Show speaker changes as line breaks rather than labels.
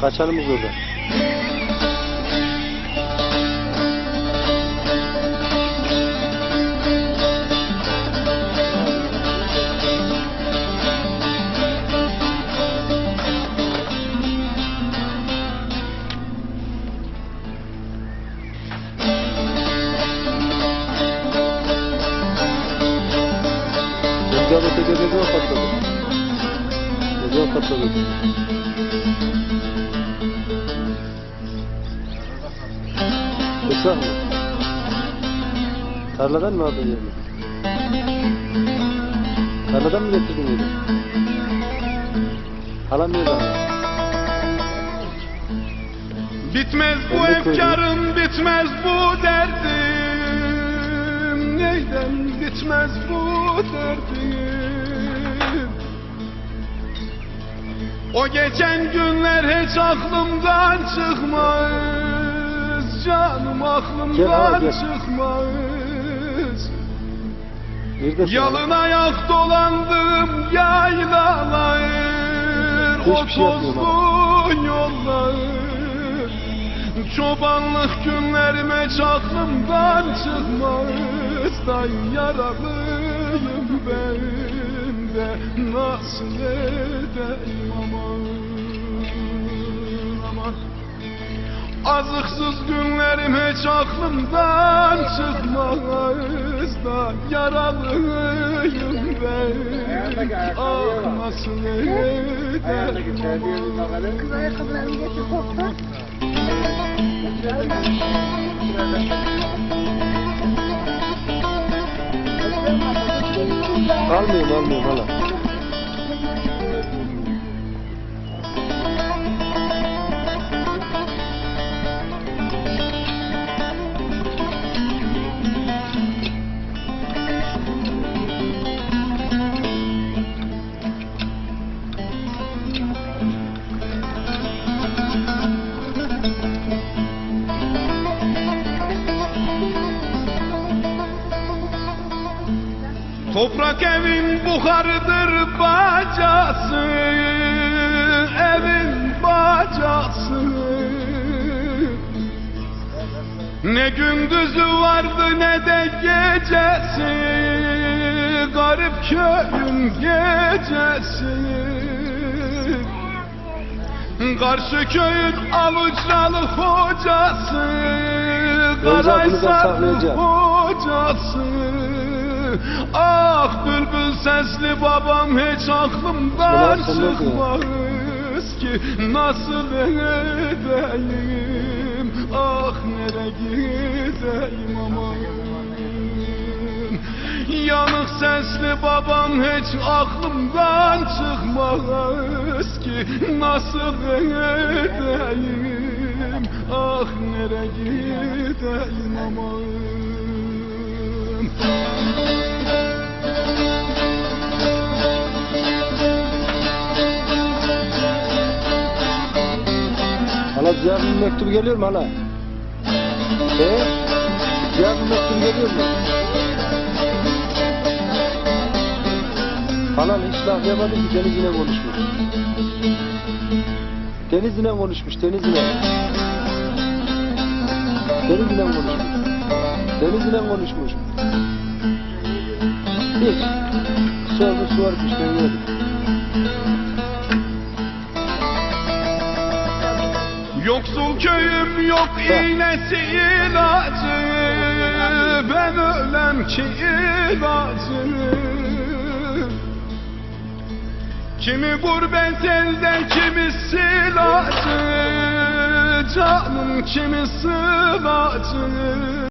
Kaçanımız orada. Rüzgar ötede ne zaman patladı? Ne zaman patladı? Islah mı? Tarladan mı aldın yerini? Tarladan mı getirdin yerini? Alamıyorlar.
Bitmez bu
söyleyeyim.
efkarım, bitmez bu derdim. Neyden bitmez bu derdim? O geçen günler hiç aklımdan çıkmaz. Canım aklımdan
gel.
çıkmaz. Yalın ayak dolandım yaylalar. O
şey yapmıyorum
tozlu yollar. Çobanlık günlerim hiç aklımdan çıkmaz. Da yaralıyım ben de Nasıl edeyim aman Azıksız günlerim hiç aklımdan çıkmaz da yaralıyım ben Ah nasıl edeyim
Kız ayakkabılarını getir kokla.
Almıyorum almıyorum hala.
Toprak evin buharıdır bacası Evin bacası. Ne gündüzü vardı ne de gecesi Garip köyün gecesi. Karşı köyün avuçralı hocası
saklayacağım.
hocası Ah bülbül sesli babam hiç aklımdan çıkmaz ki. Nasıl edeyim? Ah nere gideyim aman. Yanık sesli babam hiç aklımdan çıkmaz ki. Nasıl edeyim? Ah nere gideyim aman
Hala Ziya'nın mektubu geliyor mu hala? He? Ziya'nın mektubu geliyor mu? Hala hiç laf yapmadı ki Deniz'le konuşmuş. Deniz'le konuşmuş, Deniz'le. Deniz'le konuşmuş. Deniz'le konuşmuş. Hiç. Sormuş sormuş ben yedim.
Yoksul köyüm yok iğnesi ilacı Ben ölem ki ilacı Kimi gurbet elde kimi silacı Canım kimi sılacı